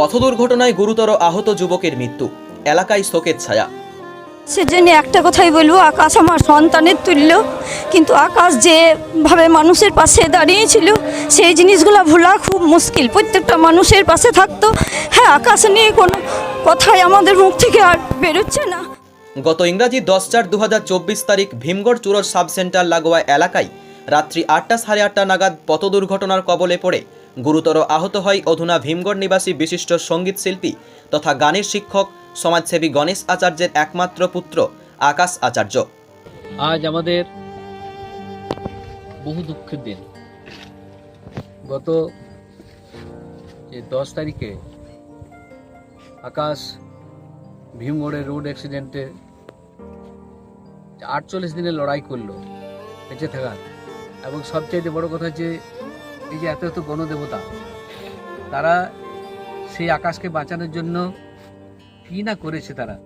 পথ দুর্ঘটনায় গুরুতর আহত যুবকের মৃত্যু। এলাকায় শোকের ছায়া। সেজন্য একটা কথাই বলব আকাশ আমার সন্তানের তুল্য কিন্তু আকাশ যেভাবে মানুষের পাশে দাঁড়িয়েছিল সেই জিনিসগুলো ভোলা খুব মুশকিল। প্রত্যেকটা মানুষের পাশে থাকতো। হ্যাঁ আকাশ নিয়ে কোনো কথাই আমাদের মুখ থেকে আর বেরোচ্ছে না। গত ইংরাজি দশ চার দু তারিখ ভীমগড় চুরর সাব সেন্টার লাগোয়া এলাকায় রাত্রি আটটা সাড়ে আটটা নাগাদ পথ দুর্ঘটনার কবলে পড়ে গুরুতর আহত হয় অধুনা ভীমগড় নিবাসী বিশিষ্ট সংগীত শিল্পী তথা গানের শিক্ষক, সমাজসেবী গণেশ আচার্যের একমাত্র পুত্র আকাশ আচার্য। আজ আমাদের বহু দুঃখের দিন। গত দশ তারিখে আকাশ ভীমগড়ের রোড অ্যাক্সিডেন্টে আটচল্লিশ দিনের লড়াই করল, বেঁচে থাকার। এবং সবচাইতে বড় কথা যে এই যে এত এত গণদেবতা তারা সেই আকাশকে বাঁচানোর জন্য কী না করেছে তারা?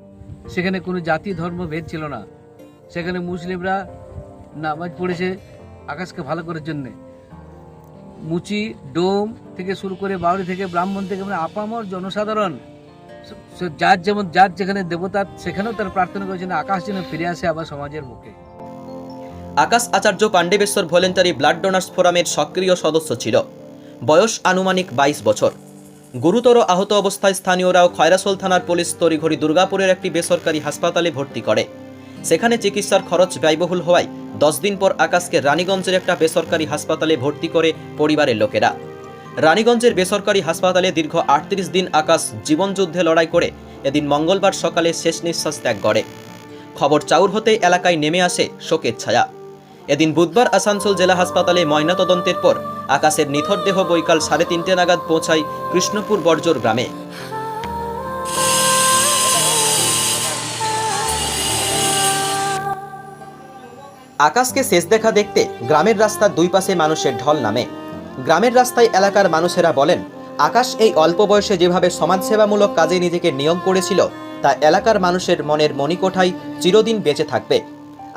সেখানে কোনো জাতি, ধর্ম, ভেদ ছিল না। সেখানে মুসলিমরা নামাজ পড়েছে আকাশকে ভালো করার জন্যে। মুচি, ডোম থেকে শুরু করে বাউরি থেকে ব্রাহ্মণ থেকে মানে আপামর জনসাধারণ যার যেমন, যার যেখানে দেবতা, সেখানেও তার প্রার্থনা করেছেন আকাশ যেন ফিরে আসে আবার সমাজের মুখে Akash Acharya Pandabeswar voluntary blood donors ফোরামের সক্রিয় সদস্য ছিল। বয়স আনুমানিক বাইশ বছর। গুরুতর আহত অবস্থায় স্থানীয়রাও খয়রাসোল থানার পুলিশ তড়িঘড়ি দুর্গাপুরের একটি বেসরকারি হাসপাতালে ভর্তি করে। সেখানে চিকিৎসার খরচ ব্যয়বহুল হওয়ায় দশ দিন পর আকাশকে রানীগঞ্জের একটা বেসরকারি হাসপাতালে ভর্তি করে পরিবারের লোকেরা। রানীগঞ্জের বেসরকারি হাসপাতালে দীর্ঘ আটত্রিশ দিন আকাশ জীবনযুদ্ধে লড়াই করে এদিন মঙ্গলবার সকালে শেষ নিঃশ্বাস ত্যাগ করে। খবর চাউর হতেই এলাকায় নেমে আসে শোকের ছায়া। এদিন বুধবার আসানসোল জেলা হাসপাতালে ময়নাতদন্তের পর আকাশের নিথর দেহ বৈকাল সাড়ে তিনটে নাগাদ পৌঁছায় কৃষ্ণপুর বর্জর গ্রামে। আকাশকে শেষ দেখা দেখতে গ্রামের রাস্তার দুই পাশে মানুষের ঢল নামে। গ্রামের রাস্তায় এলাকার মানুষেরা বলেন, আকাশ এই অল্প বয়সে যেভাবে সমাজসেবামূলক কাজে নিজেকে নিয়োগ করেছিল, তা এলাকার মানুষের মনের মণিকোঠায় চিরদিন বেঁচে থাকবে।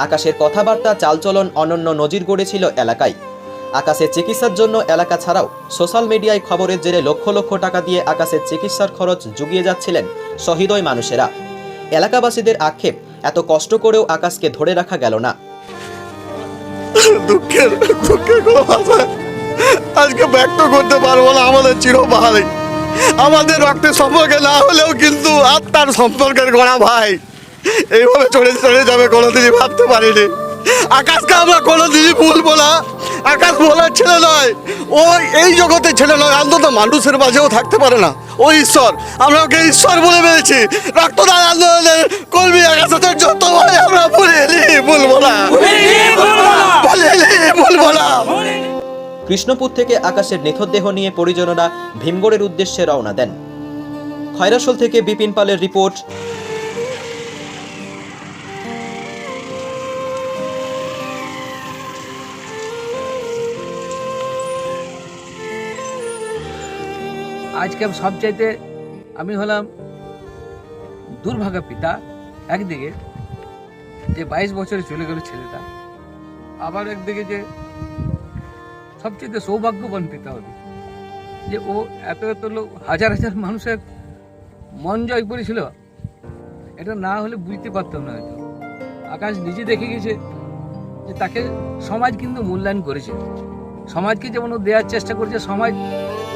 আকাশের কথাবার্তা, চালচলন অনন্য নজির গড়েছিল এলাকায়। আকাশের চিকিৎসার জন্য এলাকা ছাড়াও সোশ্যাল মিডিয়ায় খবরের জেরে লক্ষ লক্ষ টাকা দিয়ে আকাশের চিকিৎসার খরচ জুগিয়ে যাচ্ছিলেন সহৃদয় মানুষেরা। এলাকাবাসীদের আক্ষেপ, এত কষ্ট করেও আকাশকে ধরে রাখা গেল না। দুঃখের দুঃখের কোনো ভাষা আজকে ব্যক্ত করতে পারব না, আমাদের চিরবাহারে। আমাদের রক্তের সম্পর্কে না হলেও কিন্তু আত্মার সম্পর্কের গড়া ভাই। এইভাবে চলে চলে যাবে কোনোদিনই ভাবতে পারিনি। আকাশকে আমরা কোনোদিনই ভুলবো না। আকাশ বলার ছেলে নয়। ও এই জগতের ছেলে নয় অন্তত মানুষের মাঝেও থাকতে পারে না। ও ঈশ্বর আমরা ওকে ঈশ্বর বলে পেয়েছি। রক্তদান আন্দোলনের কর্মী আকাশের যত ভাই আমরা ভুলিনি ভুলবো না। ভুলবো না। কৃষ্ণপুর থেকে আকাশের নিথর নিয়ে পরিজনরা ভীমগড়ের উদ্দেশ্যে রওনা দেন। খয়রাসোল থেকে বিপিন পালের রিপোর্ট আজকে সবচাইতে, আমি হলাম দুর্ভাগা পিতা, একদিকে যে বাইশ বছরে চলে গেল ছেলেটা, আবার একদিকে যে সবচেয়ে সৌভাগ্যবান পিতা হবে। যে ও এত এত লোক, হাজার হাজার মানুষের মন জয় করেছিল, এটা না হলে বুঝতে পারতাম না হয়তো। আকাশ নিজে দেখে গেছে যে তাকে সমাজ কিন্তু মূল্যায়ন করেছে। সমাজকে যেমন ও দেওয়ার চেষ্টা করেছে, সমাজ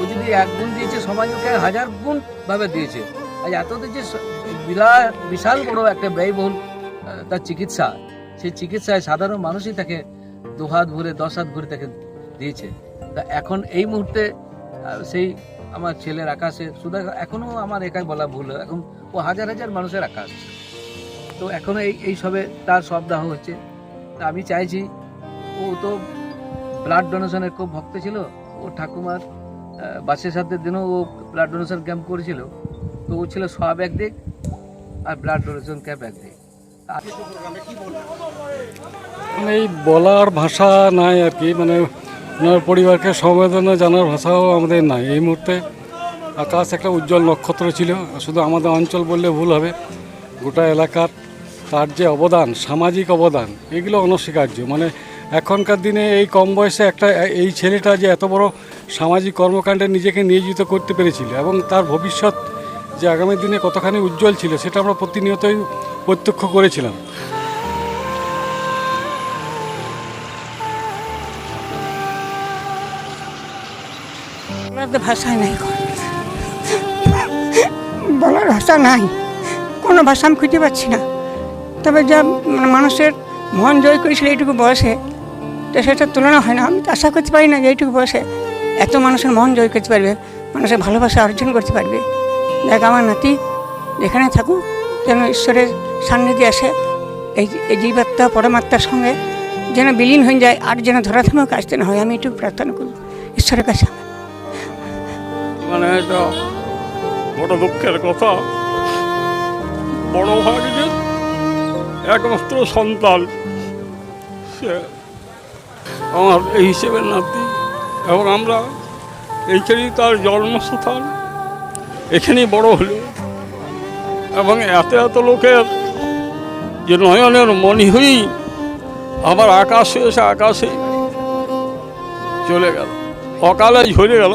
ও যদি এক গুণ দিয়েছে সমাজ ওকে হাজার গুণ ভাবে দিয়েছে। আজ এততে যে বিরাট বিশাল বড় একটা ব্যয়বহুল তার চিকিৎসা, সেই চিকিৎসায় সাধারণ মানুষই তাকে দু হাত ভরে, দশ হাত ভরে তাকে দিয়েছে। তা এখন এই মুহূর্তে সেই আমার ছেলের আকাশে, শুধু এখনও আমার একাই বলা ভুল এখন ও হাজার হাজার মানুষের আকাশ। তো এখনও এই এই সবে তার সবদাহ হচ্ছে। তা আমি চাইছি, ও তো ব্লাড ডোনেশনের খুব ভক্ত ছিল। ও ঠাকুমার বাসের সাথে দিনও ও ব্লাড ডোনেশন ক্যাম্প করেছিল। তো ও ছিল সব একদিক আর ব্লাড ডোনেশন ক্যাম্প একদিক। মানে এই বলার ভাষা নাই আর কি মানে ওনার পরিবারকে সমবেদনা জানার ভাষাও আমাদের নাই এই মুহূর্তে। আকাশ একটা উজ্জ্বল নক্ষত্র ছিল, শুধু আমাদের অঞ্চল বললে ভুল হবে। গোটা এলাকার তার যে অবদান, সামাজিক অবদান, এগুলো অনস্বীকার্য। মানে এখনকার দিনে এই কম বয়সে একটা, এই ছেলেটা যে এত বড় সামাজিক কর্মকাণ্ডে নিজেকে নিয়োজিত করতে পেরেছিল এবং তার ভবিষ্যৎ যে আগামী দিনে কতখানি উজ্জ্বল ছিল সেটা আমরা প্রতিনিয়তই প্রত্যক্ষ করেছিলাম। বলার তো ভাষাই নাই। বলার ভাষা নাই। কোনো ভাষা আমি খুঁজে পাচ্ছি না। তবে যা মানে মানুষের মন জয় করেছিল এইটুকু বয়সে তো সেটার তুলনা হয় না। আমি তো আশা করতে পারি না যে এইটুকু বয়সে এত মানুষের মন জয় করতে পারবে, মানুষের ভালোবাসা অর্জন করতে পারবে। দেখ আমার নাতি, যেখানে থাকুক, যেন ঈশ্বরের সান্নিধ্যে আসে, এই এই জীবাত্মা, পরমাত্মার সঙ্গে যেন বিলীন হয়ে যায়, আর যেন ধরাধামেও আসতে না হয়, আমি এটুকু প্রার্থনা করি ঈশ্বরের কাছে মানে এটা বড় দুঃখের কথা। বড় একমাত্র সন্তান, সে আমার এই হিসেবে নাতি। এবং আমরা এইখানেই তার জন্মস্থান, এখানেই বড় হলো। এবং এত এত লোকের যে নয়নের মনি হয়েই আবার আকাশে এসে আকাশে চলে গেল। অকালে ঝরে গেল।